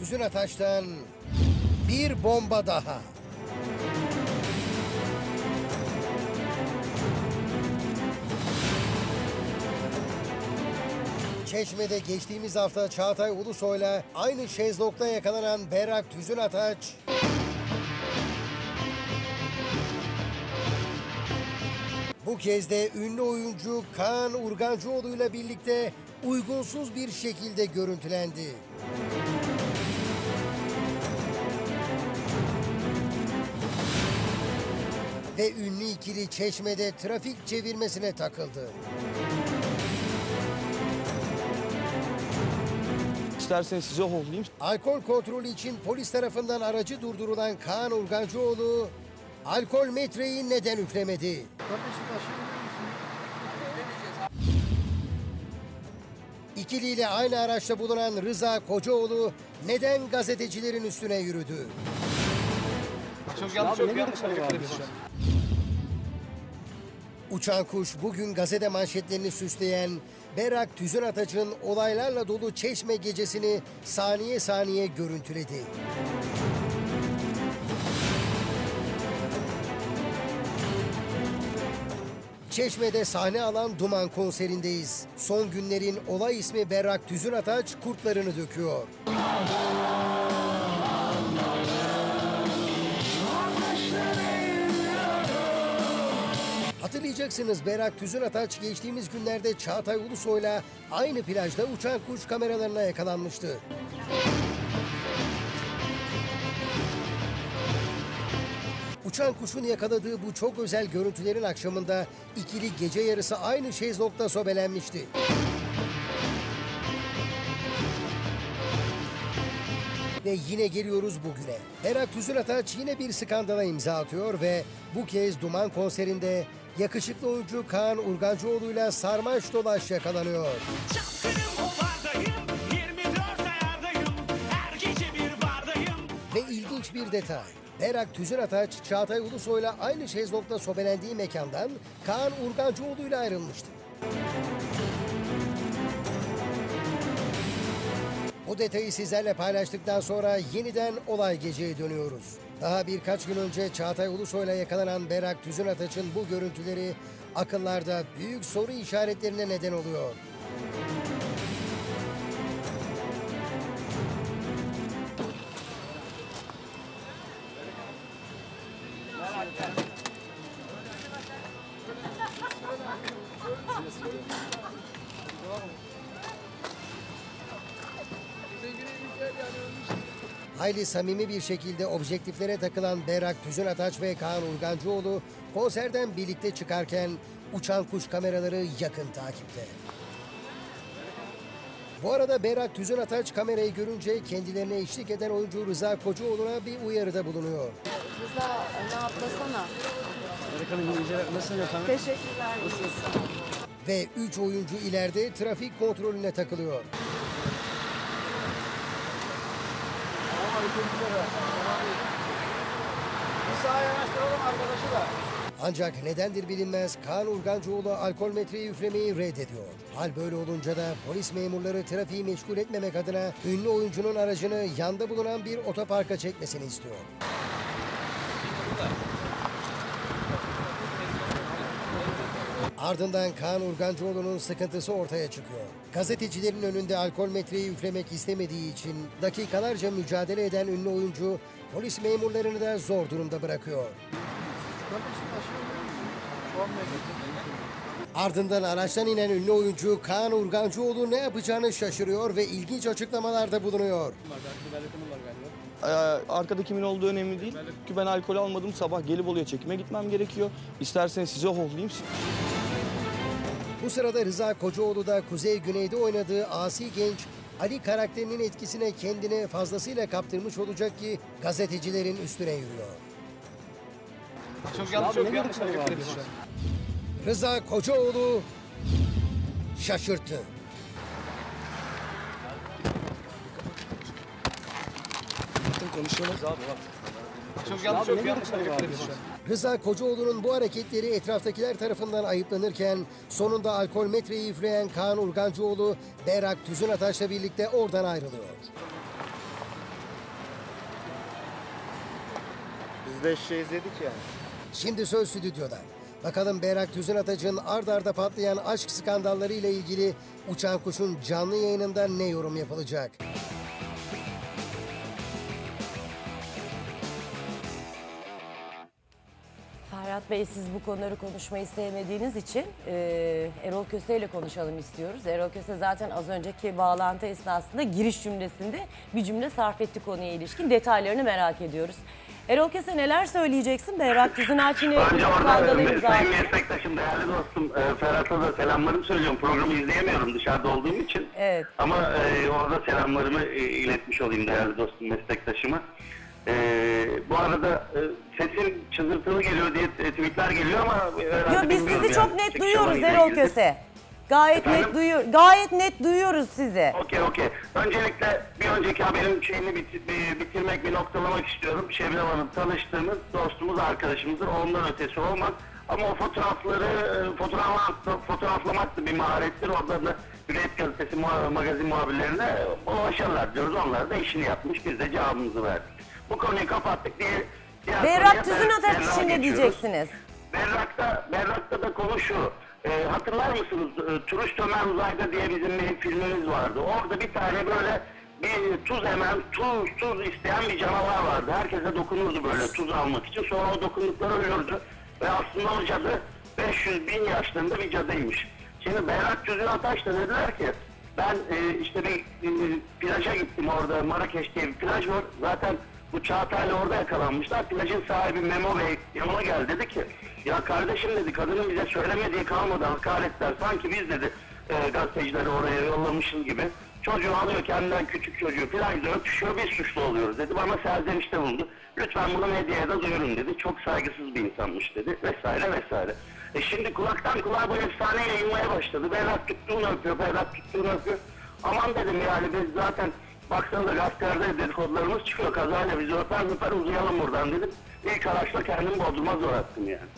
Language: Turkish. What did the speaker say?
Tüzün Ataş'tan bir bomba daha. Çeşme'de geçtiğimiz hafta Çağatay Ulusoy'la aynı şezlongda yakalanan Berrak Tüzün Ataç Bu kez de ünlü oyuncu Kaan Urgancıoğlu ile birlikte uygunsuz bir şekilde görüntülendi. Ve ünlü ikili Çeşme'de trafik çevirmesine takıldı. İsterseniz size hohlayayım. Alkol kontrolü için polis tarafından aracı durdurulan Kaan Urgancıoğlu alkol metreyi neden üflemedi? İkiliyle aynı araçta bulunan Rıza Kocaoğlu neden gazetecilerin üstüne yürüdü? Çok yanlış, çok yanlış. Uçan kuş bugün gazete manşetlerini süsleyen Berak Tüzün Ataç'ın olaylarla dolu Çeşme gecesini saniye saniye görüntüledi. Çeşme'de sahne alan Duman konserindeyiz. Son günlerin olay ismi Berrak Tüzün Ataç kurtlarını döküyor. Hatırlayacaksınız Berak Tüzün Ataç geçtiğimiz günlerde Çağatay Ulusoy'la aynı plajda uçan kuş kameralarına yakalanmıştı. Uçan kuşun yakaladığı bu çok özel görüntülerin akşamında ikili gece yarısı aynı şezlongda sobelenmişti. Ve yine geliyoruz bugüne. Berak Tüzün Ataç yine bir skandala imza atıyor ve bu kez Duman konserinde yakışıklı oyuncu Kaan Urgancıoğlu'yla sarmaş dolaş yakalanıyor. Çapkınım o bardayım 24 ayardayım Her gece bir bardayım Ve ilginç bir detay. Berak Tüzün Ataç, Çağatay Ulusoy'la aynı şezlongda sobelendiği mekandan Kaan Urgancıoğlu'yla ayrılmıştı. Bu detayı sizlerle paylaştıktan sonra yeniden olay geceye dönüyoruz. Daha birkaç gün önce Çağatay Ulusoy'la yakalanan Berak Tüzün Ataç'ın bu görüntüleri akıllarda büyük soru işaretlerine neden oluyor. Hayli samimi bir şekilde objektiflere takılan Berrak Tüzün Ataç ve Kaan Urgancıoğlu konserden birlikte çıkarken uçan kuş kameraları yakın takipte. Bu arada Berrak Tüzün Ataç kamerayı görünce kendilerine eşlik eden oyuncu Rıza Kocaoğlu'na bir uyarıda bulunuyor. Rıza öne atlasana. Teşekkürler. Ve 3 oyuncu ileride trafik kontrolüne takılıyor. Ancak nedendir bilinmez Kaan Urgancıoğlu alkol metreyi üflemeyi reddediyor. Hal böyle olunca da polis memurları trafiği meşgul etmemek adına ünlü oyuncunun aracını yanda bulunan bir otoparka çekmesini istiyor. Ardından Kaan Urgancıoğlu'nun sıkıntısı ortaya çıkıyor. Gazetecilerin önünde alkol metreyi üflemek istemediği için dakikalarca mücadele eden ünlü oyuncu polis memurlarını da zor durumda bırakıyor. Ardından araçtan inen ünlü oyuncu Kaan Urgancıoğlu ne yapacağını şaşırıyor ve ilginç açıklamalarda bulunuyor. Ee, arkada kimin olduğu önemli değil. Çünkü ben alkol almadım. Sabah Gelibolu'ya çekime gitmem gerekiyor. İsterseniz size hohlayayım. Bu sırada Rıza Kocaoğlu da Kuzey Güney'de oynadığı asi genç Ali karakterinin etkisine kendini fazlasıyla kaptırmış olacak ki gazetecilerin üstüne yürüyor. Çok yanlış, çok yanlış. Rıza Kocaoğlu şaşırttı. Konuşuyoruz abi bak. Çok yanlış yok. Yanlış Rıza Kocaoğlu'nun bu hareketleri etraftakiler tarafından ayıplanırken sonunda alkol metreyi üfleyen Kaan Urgancıoğlu Berrak Tüzün Ataş'la birlikte oradan ayrılıyor. Biz de şey izledik yani. Şimdi söz stüdyoda. Bakalım Berrak Tüzün Atacı'nın ard arda patlayan aşk skandalları ile ilgili Uçan Kuş'un canlı yayınında ne yorum yapılacak? Ferhat Bey siz bu konuları konuşmayı sevmediğiniz için e, Erol Köse ile konuşalım istiyoruz. Erol Köse zaten az önceki bağlantı esnasında giriş cümlesinde bir cümle sarf etti konuya ilişkin. Detaylarını merak ediyoruz. Erol Köse neler söyleyeceksin? Berrak Tüzün Açin'e Önce orada skandalı imza sayın meslektaşım, değerli dostum e, Ferhat'a da selamlarımı söylüyorum. Programı izleyemiyorum dışarıda olduğum için. Evet. Ama e, orada selamlarımı e, iletmiş olayım değerli dostum, meslektaşıma. E, bu arada e, sesim çızırtılı geliyor diye e, tweetler geliyor ama... herhalde Yo, biz bilmiyorum sizi yani. çok net Çıkış duyuyoruz alanıyla Erol ilgili. Köse. Gayet Efendim? net duyuyor, gayet net duyuyoruz sizi. Okey okey. Öncelikle bir önceki haberin şeyini bitir- bir- bitirmek, bir noktalamak istiyorum. Şebnem Hanım tanıştığımız, dostumuz, arkadaşımızdır. Ondan ötesi olmaz. Ama o fotoğrafları e, fotoğraflamak, fotoğraflamak da bir maharettir. Orada da Hürriyet Gazetesi muha- magazin muhabirlerine ulaşırlar diyoruz. Onlar da işini yapmış. Biz de cevabımızı verdik. Bu konuyu kapattık diye diğer konuya Berrak Tüzün ber- Ataç berrağa için ne geçiyoruz. diyeceksiniz? Berrak'ta, Berrak'ta da konu şu. E, hatırlar mısınız? E, Turist Ömer Uzay'da diye bizim bir filmimiz vardı. Orada bir tane böyle bir tuz hemen tuz tuz isteyen bir canavar vardı. Herkese dokunurdu böyle tuz almak için. Sonra o dokundukları ölürdü. Ve aslında o cadı 500 bin yaşlarında bir cadıymış. Şimdi Berrak Tüzün Ataş da dediler ki ben e, işte bir e, plaja gittim orada Marrakeş diye bir plaj var. Zaten bu Çağatay'la orada yakalanmışlar. Plajın sahibi Memo Bey yanıma geldi dedi ki ya kardeşim dedi kadının bize söylemediği kalmadı hakaretler. Sanki biz dedi e, gazetecileri oraya yollamışız gibi. Çocuğu alıyor kendinden küçük çocuğu plajda öpüşüyor biz suçlu oluyoruz dedi. Bana serzenişte bulundu. Lütfen bunu medyaya da duyurun dedi. Çok saygısız bir insanmış dedi vesaire vesaire. E şimdi kulaktan kulağa bu efsane yayılmaya başladı. Berrak tuttuğunu öpüyor, Berrak tuttuğunu öpüyor. Aman dedim yani biz zaten baksanıza gazetelerde dedikodularımız çıkıyor. Kazayla bizi öper öper uzayalım buradan dedim. İlk araçla kendimi Bodrum'a zor attım yani.